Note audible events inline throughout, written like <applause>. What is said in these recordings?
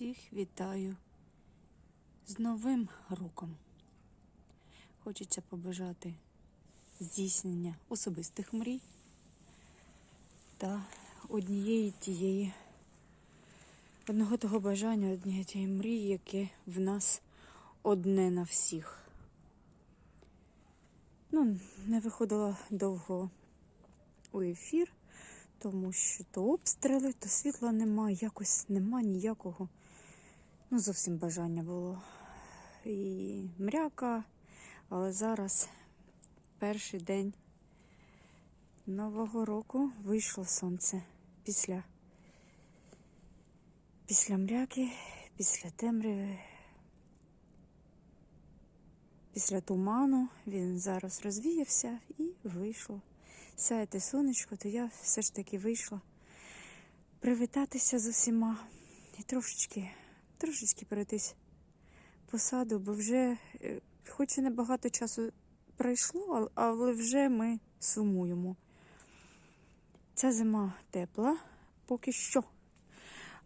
Всіх вітаю з Новим роком. Хочеться побажати здійснення особистих мрій та однієї тієї, одного того бажання, однієї тієї мрії, яке в нас одне на всіх. Ну, не виходила довго у ефір, тому що то обстріли, то світла немає, якось нема ніякого. Ну, зовсім бажання було. І мряка, але зараз перший день Нового року вийшло сонце після, після мряки, після темряви, після туману він зараз розвіявся і вийшло. Сяєте сонечко, то я все ж таки вийшла привітатися з усіма і трошечки, трошечки пройтись по саду, бо вже, е, хоч і небагато часу пройшло, але вже ми сумуємо. Ця зима тепла поки що.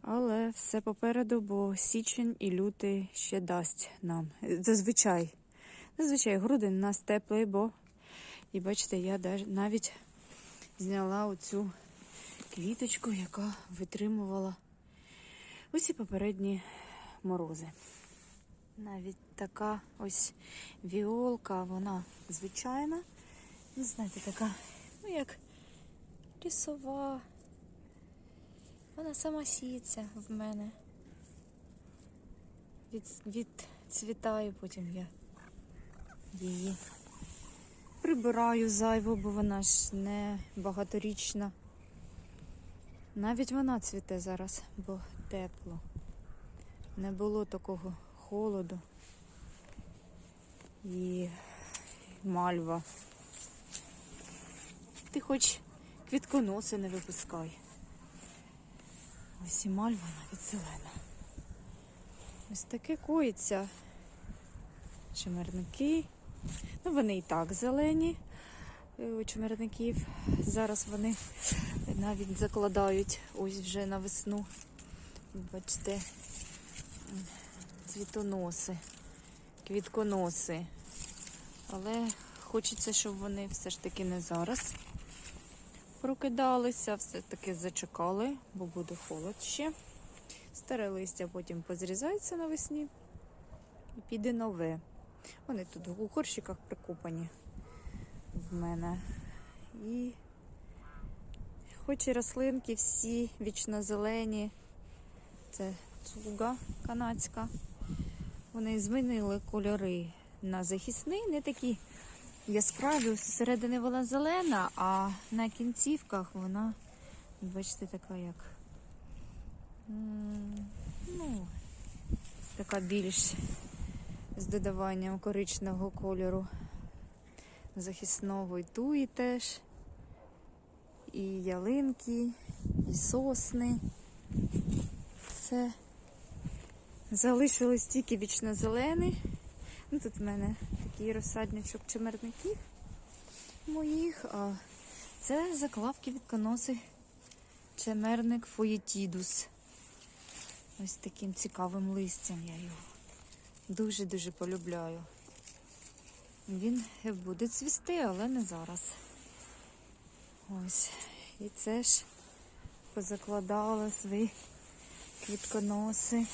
Але все попереду, бо січень і лютий ще дасть нам. Зазвичай. Зазвичай грудень у нас теплий, бо і бачите, я навіть зняла оцю квіточку, яка витримувала усі попередні морози. Навіть така ось віолка, вона звичайна. Ну, знаєте, така, ну як лісова. Вона сама сіється в мене. Від, відцвітає, потім я її прибираю зайву, бо вона ж не багаторічна. Навіть вона цвіте зараз, бо тепло. Не було такого холоду і мальва. Ти хоч квітконоси не випускай. Ось і мальва навіть зелена. Ось таке коїться. Чимерники. Ну, вони і так зелені е, у чимерників. Зараз вони навіть закладають ось вже на весну. Бачите, цвітоноси, квітконоси. Але хочеться, щоб вони все ж таки не зараз прокидалися, все-таки зачекали, бо буде холод ще. Старе листя потім позрізається навесні і піде нове. Вони тут у горщиках прикопані в мене. І хоч і рослинки всі вічно-зелені, це цуга канадська. Вони змінили кольори на захисний, не такі яскраві. Зсередини вона зелена, а на кінцівках вона, бачите, така як. Ну, така більш з додаванням коричневого кольору захисного і туї теж, і ялинки, і сосни. Це залишилось тільки вічно зелений. Ну, тут в мене такий розсадничок чимерників моїх, а це заклавки відконоси чемерник фоєтідус. Ось таким цікавим листям я його дуже-дуже полюбляю. Він буде цвісти, але не зараз. Ось. І це ж позакладала свої квітконоси.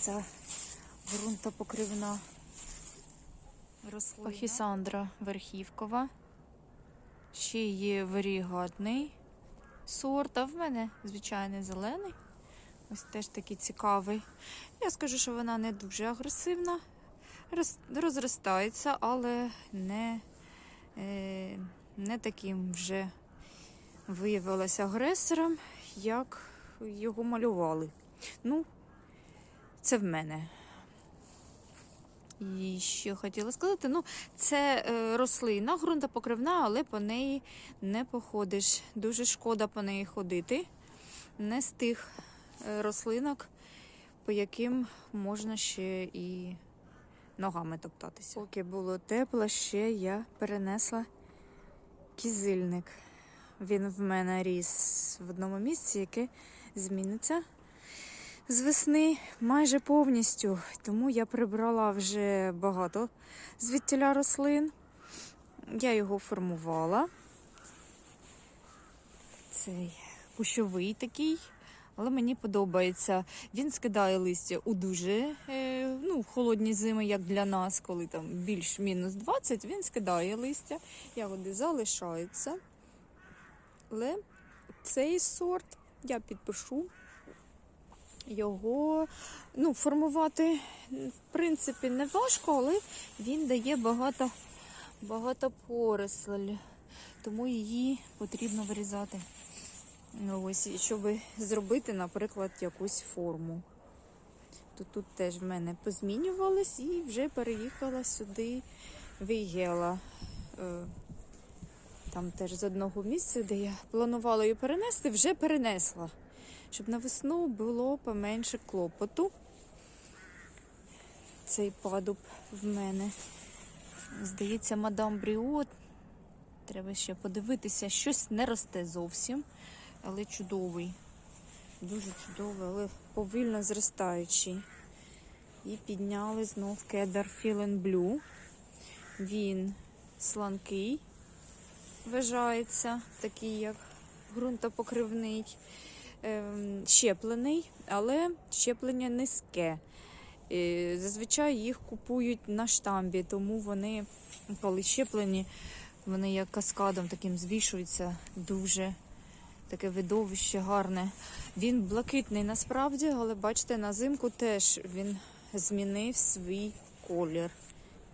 Ця ґрунтопокривна рослина. Пахісандра верхівкова. Ще є варігатний сорт, а в мене звичайний зелений. Ось теж такий цікавий. Я скажу, що вона не дуже агресивна, розростається, але не, е, не таким вже виявилася агресором, як його малювали. Ну, це в мене. І що хотіла сказати, ну, це е, рослина, ґрунтопокривна, але по неї не походиш. Дуже шкода по неї ходити. Не з тих е, рослинок, по яким можна ще і ногами топтатися. Поки було тепло, ще я перенесла кізильник Він в мене ріс в одному місці, яке зміниться з весни майже повністю. Тому я прибрала вже багато звідтіля рослин. Я його формувала. Цей кущовий такий, але мені подобається. Він скидає листя у дуже е, ну, холодні зими, як для нас, коли там більш мінус 20, він скидає листя, ягоди залишаються. Але цей сорт я підпишу. Його ну, формувати, в принципі, не важко, але він дає багато, багато поросль, тому її потрібно вирізати. Ось, щоб зробити, наприклад, якусь форму. То тут теж в мене позмінювалось і вже переїхала сюди вигела. Е, Там теж з одного місця, де я планувала її перенести, вже перенесла. Щоб на весну було поменше клопоту. Цей падуб в мене. Здається, мадам Бріот. Треба ще подивитися, щось не росте зовсім, але чудовий. Дуже чудовий, але повільно зростаючий. І підняли знов кедр Філен Блю. Він сланкий, вважається, такий як ґрунтопокривний, щеплений, але щеплення низьке. Е, Зазвичай їх купують на штамбі, тому вони, коли щеплені, вони як каскадом таким звішуються дуже таке видовище гарне. Він блакитний насправді, але бачите, на зимку теж він змінив свій колір.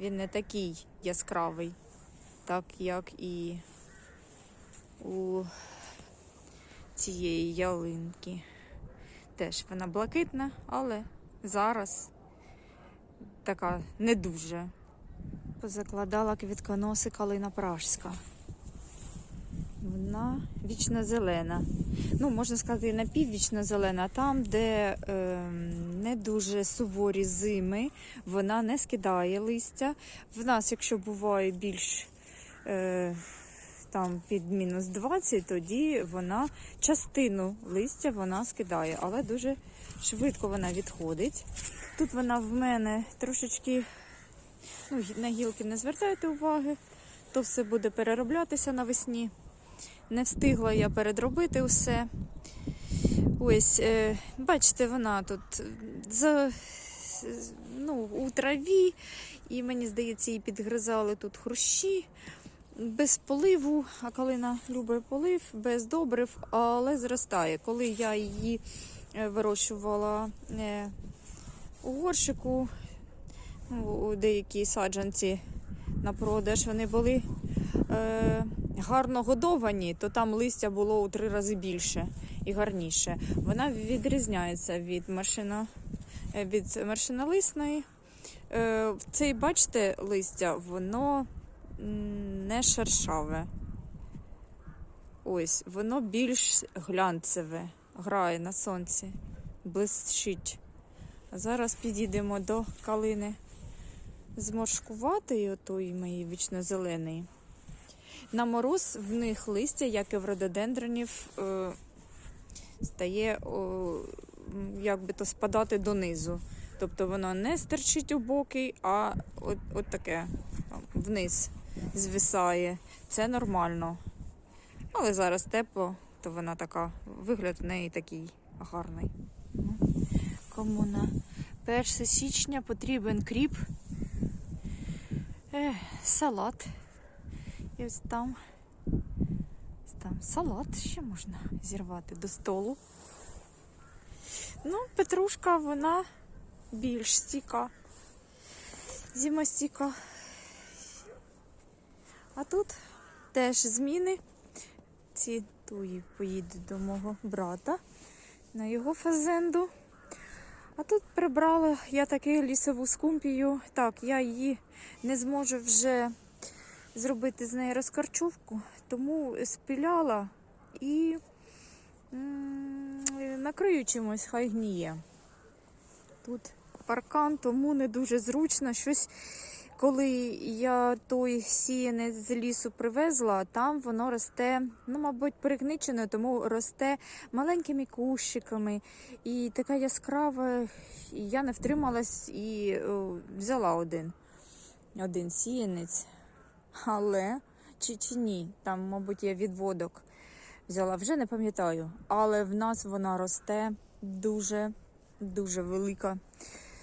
Він не такий яскравий, так як і у цієї ялинки. Теж вона блакитна, але зараз така не дуже. Позакладала квітконоси калина пражська. Вона вічно зелена. Ну, можна сказати, напіввічно зелена. Там, де е, не дуже суворі зими, вона не скидає листя. В нас, якщо буває більш е, там під мінус 20, тоді вона частину листя вона скидає, але дуже швидко вона відходить. Тут вона в мене трошечки ну, на гілки не звертайте уваги, то все буде перероблятися навесні. Не встигла я передробити усе. Ось, е, бачите, вона тут за, ну, у траві, і мені здається, її підгризали тут хрущі. Без поливу, а калина любить полив, без добрив, але зростає. Коли я її е, вирощувала е, у горщику, ну, у деякі саджанці на продаж, вони були е, гарно годовані, то там листя було у три рази більше і гарніше. Вона відрізняється від маршино, е, від маршинолисної. Цей, бачите, листя, воно не шершаве. Ось, воно більш глянцеве, грає на сонці, блищить. Зараз підійдемо до калини зморшкуватої, отої моєї вічно-зеленої. На мороз в них листя, як і в рододендронів, е, стає о, як би то спадати донизу. Тобто воно не стерчить у боки, а от, от таке вниз звисає. Це нормально. Але зараз тепло, то вона така, вигляд в неї такий гарний. Кому на 1 січня потрібен кріп, е, салат. І ось там, там салат ще можна зірвати до столу. Ну, петрушка, вона більш стійка, зимостійка. А тут теж зміни. Ці туї поїде до мого брата на його фазенду. А тут прибрала я таки лісову скумпію. Так, я її не зможу вже зробити з неї розкарчовку, тому спіляла і накрию чимось, хай гніє. Тут паркан, тому не дуже зручно щось коли я той сіянець з лісу привезла, там воно росте, ну, мабуть, перегничено, тому росте маленькими кущиками. І така яскрава, і я не втрималась і о, взяла один. Один сіянець. Але чи, чи ні, там, мабуть, є відводок. Взяла, вже не пам'ятаю. Але в нас вона росте дуже, дуже велика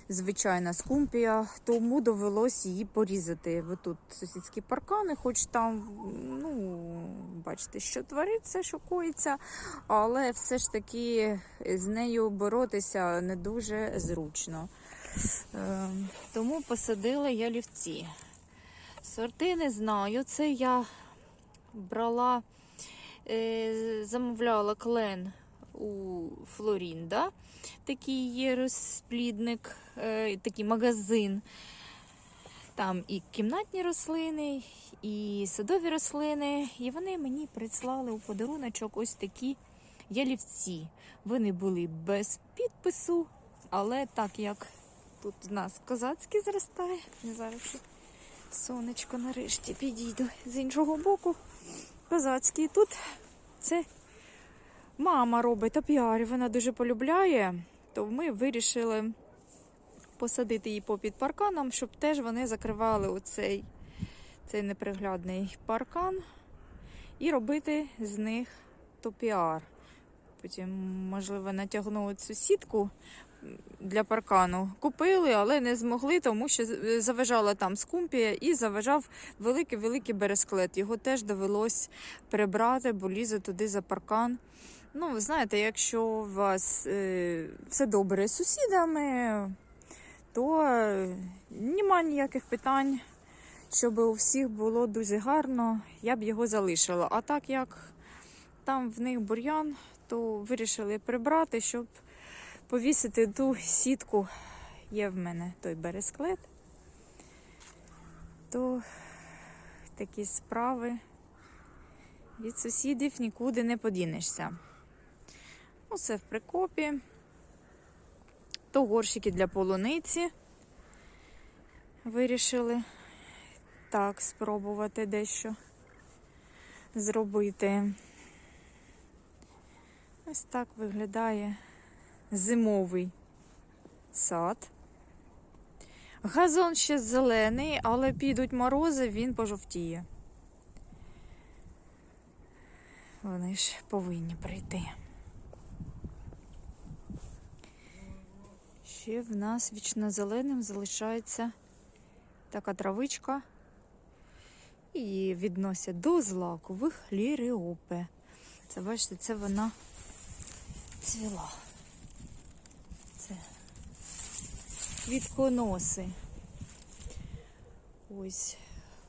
звичайна скумпія, тому довелось її порізати. Бо тут сусідські паркани, хоч там, ну, бачите, що твориться, що коїться, але все ж таки з нею боротися не дуже зручно. Е, тому посадила я лівці. Сорти не знаю. Це я брала, е, замовляла клен у Флорінда. Такий є розплідник, е, такий магазин. Там і кімнатні рослини, і садові рослини. І вони мені прислали у подаруночок ось такі ялівці. Вони були без підпису, але так як тут в нас козацький зростає, зараз сонечко нарешті підійду з іншого боку. Козацький тут це мама робить топіарі, вона дуже полюбляє, то ми вирішили посадити її попід парканом, щоб теж вони закривали оцей цей неприглядний паркан і робити з них топіар. Потім, можливо, натягнули цю сітку для паркану. Купили, але не змогли, тому що заважала там скумпія і заважав великий-великий бересклет. Його теж довелось прибрати, бо лізе туди за паркан. Ну, ви знаєте, якщо у вас е, все добре з сусідами, то е, нема ніяких питань, щоб у всіх було дуже гарно, я б його залишила. А так як там в них бур'ян, то вирішили прибрати, щоб повісити ту сітку. Є в мене той бересклет, то такі справи від сусідів нікуди не подінешся. Усе в прикопі. То горщики для полуниці. Вирішили так спробувати дещо зробити. Ось так виглядає зимовий сад. Газон ще зелений, але підуть морози, він пожовтіє. Вони ж повинні прийти. Ще в нас вічно зеленим залишається така травичка. І відносять до злакових ліріопе. Це, бачите, це вона цвіла. Це квітконоси. Ось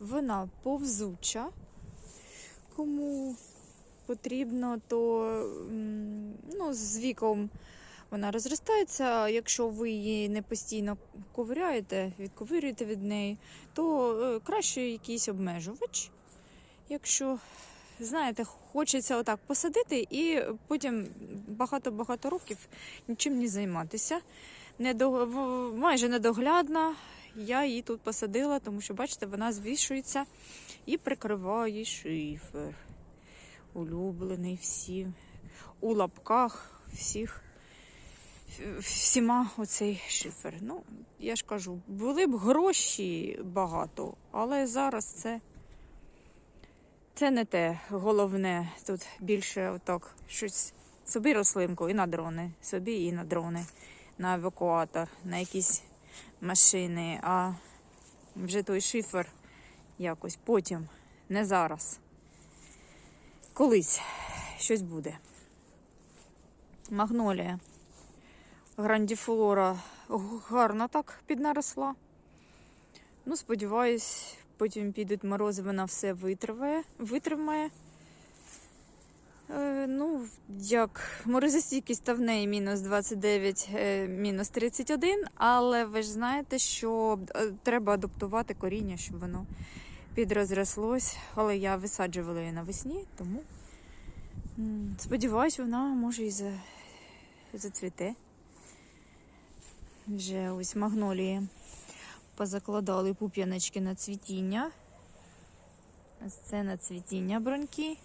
вона повзуча. Кому потрібно, то ну, з віком вона розростається. Якщо ви її не постійно ковиряєте, відковирюєте від неї, то е, краще якийсь обмежувач. Якщо, знаєте, хочеться отак посадити і потім багато-багато років нічим не займатися. Недо... Майже недоглядна. Я її тут посадила, тому що, бачите, вона звішується і прикриває шифер. Улюблений всім. У лапках всіх всіма оцей шифер. Ну, я ж кажу, були б гроші багато, але зараз це, це не те головне. Тут більше отак щось собі рослинку і на дрони, собі і на дрони, на евакуатор, на якісь машини, а вже той шифер якось потім, не зараз. Колись щось буде. Магнолія. Грандіфлора гарно так піднаросла. Ну, сподіваюсь, потім підуть морози, вона все витриває, витримає. Е, ну, як морозостійкість та в неї мінус 29, е, мінус 31, але ви ж знаєте, що е, треба адаптувати коріння, щоб воно підрозрослось. Але я висаджувала її навесні, тому м, сподіваюсь, вона може і за, вже ось магнолії. Позакладали пуп'яночки на цвітіння. Ось це на цвітіння броньки.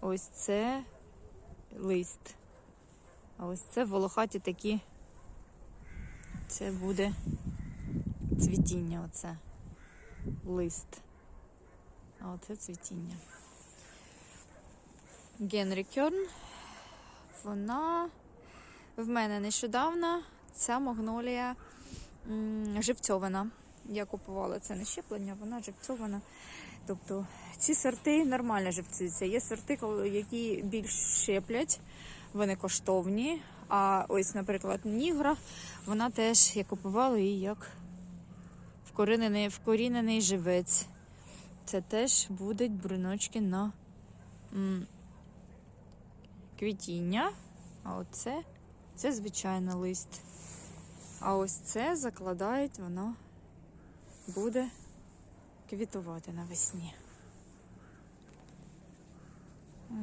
Ось це лист. А ось це волохаті такі. Це буде цвітіння, оце. Лист. А оце цвітіння. Генрі Кьорн. Вона в мене нещодавно ця магнолія живцьована. Я купувала це не щеплення, вона живцьована. Тобто ці сорти нормально живцюються. Є сорти, які більш щеплять, вони коштовні. А ось, наприклад, нігра, вона теж я купувала її як вкорінений, вкорінений живець. Це теж будуть бруночки на м, квітіння. А оце це звичайний лист. А ось це закладають, воно буде квітувати навесні.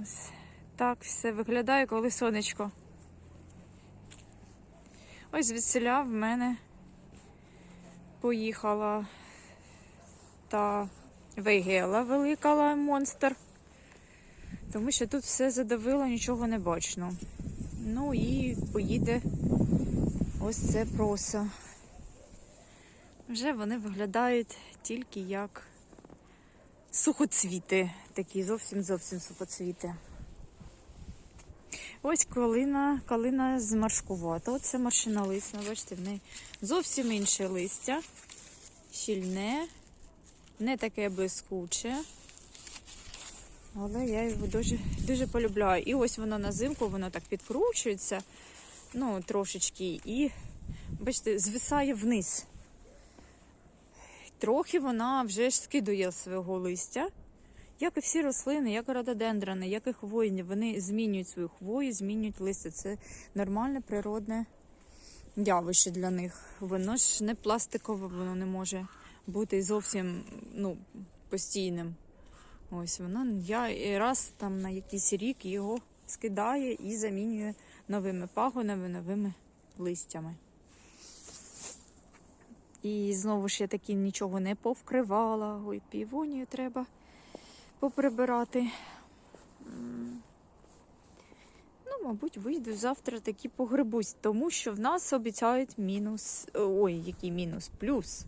Ось так все виглядає, коли сонечко. Ось звідсіля в мене поїхала та вейгела велика монстр. Тому що тут все задавило, нічого не бачно. Ну і поїде ось це проса. Вже вони виглядають тільки як сухоцвіти, такі зовсім-зовсім сухоцвіти. Ось калина, калина змаршкувата. Оце маршиналисна, бачите, в неї зовсім інше листя, щільне, не таке блискуче. Але я його дуже, дуже полюбляю. І ось воно на зимку, воно так підкручується, ну, трошечки, і, бачите, звисає вниз. Трохи вона вже ж скидує свого листя. Як і всі рослини, як і рододендрони, як і хвойні, вони змінюють свою хвою, змінюють листя. Це нормальне природне явище для них. Воно ж не пластикове, воно не може бути зовсім ну, постійним. Ось воно я раз там на якийсь рік його скидає і замінює новими пагонами, новими листями. І знову ж я таки нічого не повкривала. Ой, півонію треба поприбирати. Ну, мабуть, вийду завтра таки погребусь, тому що в нас обіцяють мінус. Ой, який мінус? Плюс.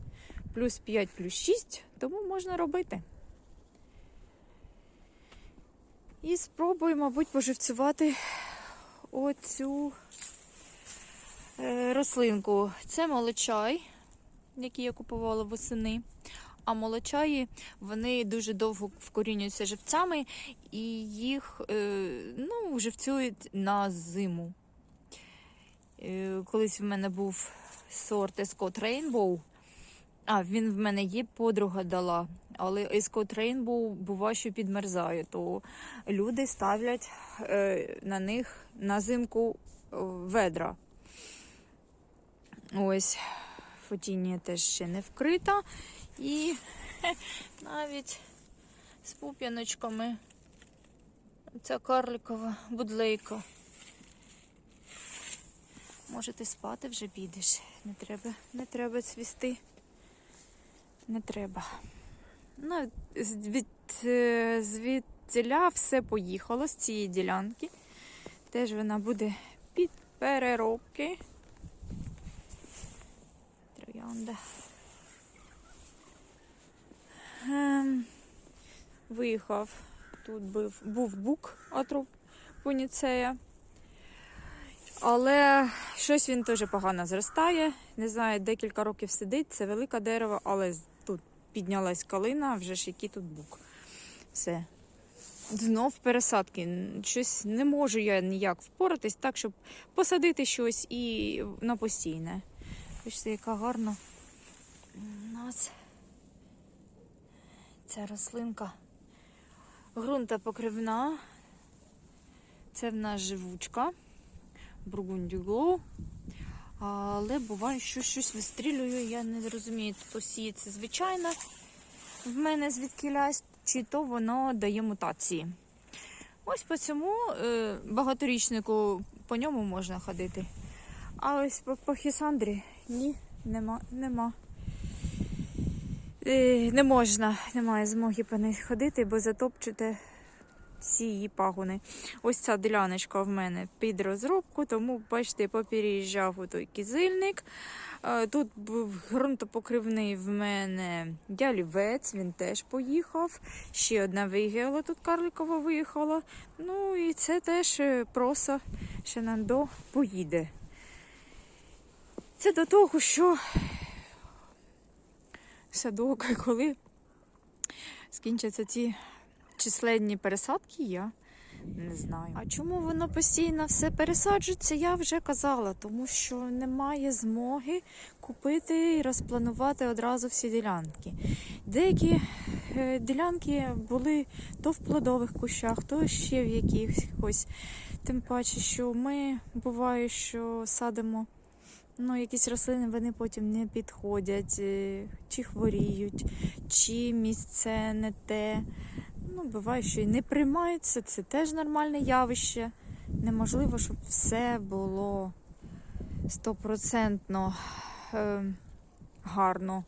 Плюс 5, плюс 6, тому можна робити. І спробую, мабуть, поживцювати оцю е, рослинку. Це молочай, який я купувала восени. А молочаї вони дуже довго вкорінюються живцями і їх е, ну, живцюють на зиму. Е, колись в мене був сорт Escot Rainbow. А, він в мене є, подруга дала. Але Escot Rainbow буває, що підмерзає, то люди ставлять е, на них на зимку е, ведра. Ось, фотінія теж ще не вкрита. І хе, <laughs> навіть з пуп'яночками ця карликова будлейка. Може, ти спати вже підеш. Не треба, не треба цвісти. Не треба. Ну, від, е, звідтіля все поїхало з цієї ділянки. Теж вона буде під переробки. Троянда. Ем, виїхав. Тут був, був бук атру пуніцея. Але щось він теж погано зростає. Не знаю, декілька років сидить. Це велике дерево, але піднялась калина, вже ж який тут бук. Все. Знов пересадки. Щось не можу я ніяк впоратись так, щоб посадити щось і на постійне. Бачите, яка гарна у нас ця рослинка. Грунта покривна. Це в нас живучка. Бургундюгло. Але буває, що щось вистрілює, я не розумію, то сіється звичайно в мене звідкилясь, чи то воно дає мутації. Ось по цьому е, багаторічнику по ньому можна ходити. А ось по, по хісандрі ні, нема, нема. Е, Не можна, немає змоги по них ходити, бо затопчете всі її пагони. Ось ця діляночка в мене під розробку, тому, бачите, попереїжджав той кізильник. Е, Тут був ґрунтопокривний в мене ялівець, він теж поїхав. Ще одна вигіла тут карликова виїхала. Ну і це теж е, проса Шенандо поїде. Це до того, що садок, <laughs> коли скінчаться ці численні пересадки, я не знаю. А чому воно постійно все пересаджується, я вже казала, тому що немає змоги купити і розпланувати одразу всі ділянки. Деякі е, ділянки були то в плодових кущах, то ще в якихось. Тим паче, що ми буває, що садимо ну, якісь рослини, вони потім не підходять, е, чи хворіють, чи місце не те. Ну, буває, що і не приймаються, це теж нормальне явище. Неможливо, щоб все було стопроцентно е, гарно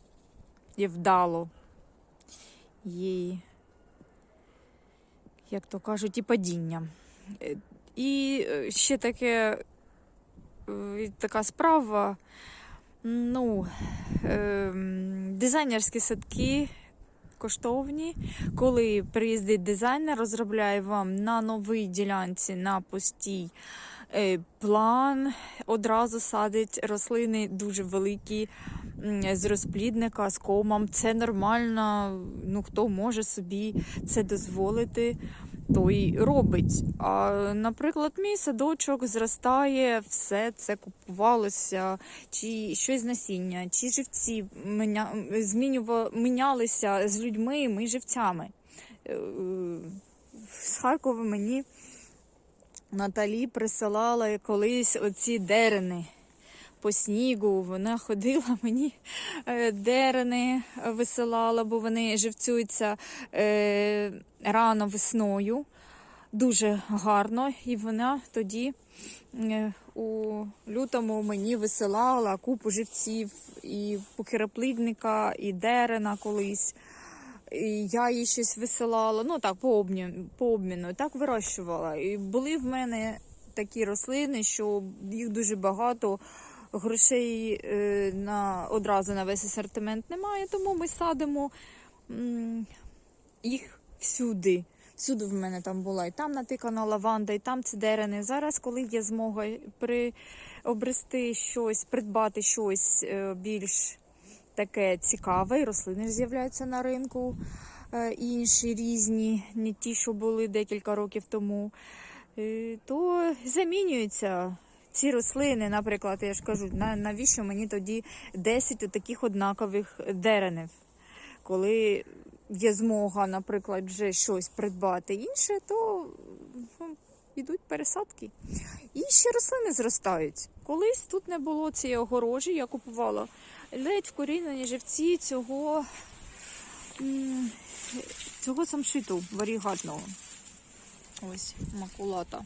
і вдало. Є, як то кажуть, і падіння. Е, І е, ще таке, е, така справа. Ну, е, дизайнерські садки коштовні. Коли приїздить дизайнер, розробляє вам на новій ділянці, на постій е, план, одразу садить рослини дуже великі з розплідника, з комом. Це нормально. Ну, хто може собі це дозволити. Той робить. А, наприклад, мій садочок зростає, все це купувалося, чи щось насіння, чи живці міня... змінюва... мінялися з людьми, ми живцями. Е, З Харкова мені Наталі присилала колись оці дерени по снігу. Вона ходила <laughs> мені е, дерени висилала, бо вони живцюються е, рано весною. Дуже гарно, і вона тоді е, у лютому мені висилала купу живців і покераплідника, і дерена колись. І я їй щось висилала, ну так, по обміну, по обміну, так вирощувала. І були в мене такі рослини, що їх дуже багато. Грошей е, на одразу на весь асортимент немає, тому ми садимо їх всюди. Всюди в мене там була і там натикана лаванда, і там цидерини. Зараз, коли є змога приобрести щось, придбати щось е, більш таке цікаве, і рослини ж з'являються на ринку е, інші різні, не ті, що були декілька років тому, то замінюються. Ці рослини, наприклад, я ж кажу, навіщо мені тоді 10 таких однакових деренів? Коли є змога, наприклад, вже щось придбати інше, то ну, йдуть пересадки. І ще рослини зростають. Колись тут не було цієї огорожі, я купувала ледь вкорінені живці цього, цього самшиту варігатного. Ось макулата.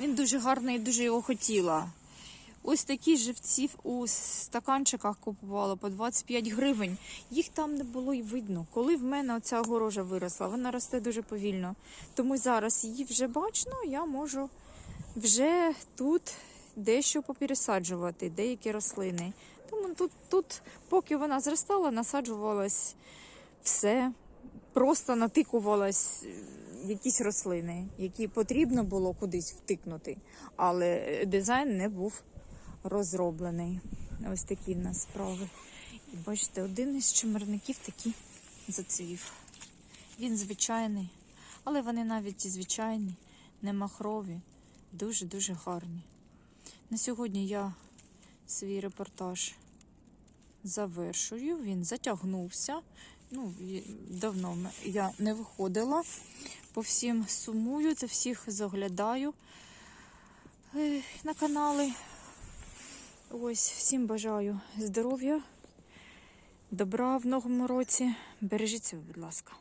Він дуже гарний, дуже його хотіла. Ось такі живці у стаканчиках купувала по 25 гривень. Їх там не було й видно. Коли в мене оця огорожа виросла, вона росте дуже повільно. Тому зараз її вже бачно, я можу вже тут дещо попересаджувати, деякі рослини. Тому тут, тут поки вона зростала, насаджувалось все, просто натикувалось е, якісь рослини, які потрібно було кудись втикнути, але дизайн не був розроблений. Ось такі в нас справи. І бачите, один із чимерників такі зацвів. Він звичайний, але вони навіть і звичайні, не махрові, дуже-дуже гарні. На сьогодні я свій репортаж завершую. Він затягнувся. Ну, давно я не виходила. По всім сумую це всіх заглядаю е, на канали. Ось, всім бажаю здоров'я, добра в новому році. Бережіть себе, будь ласка.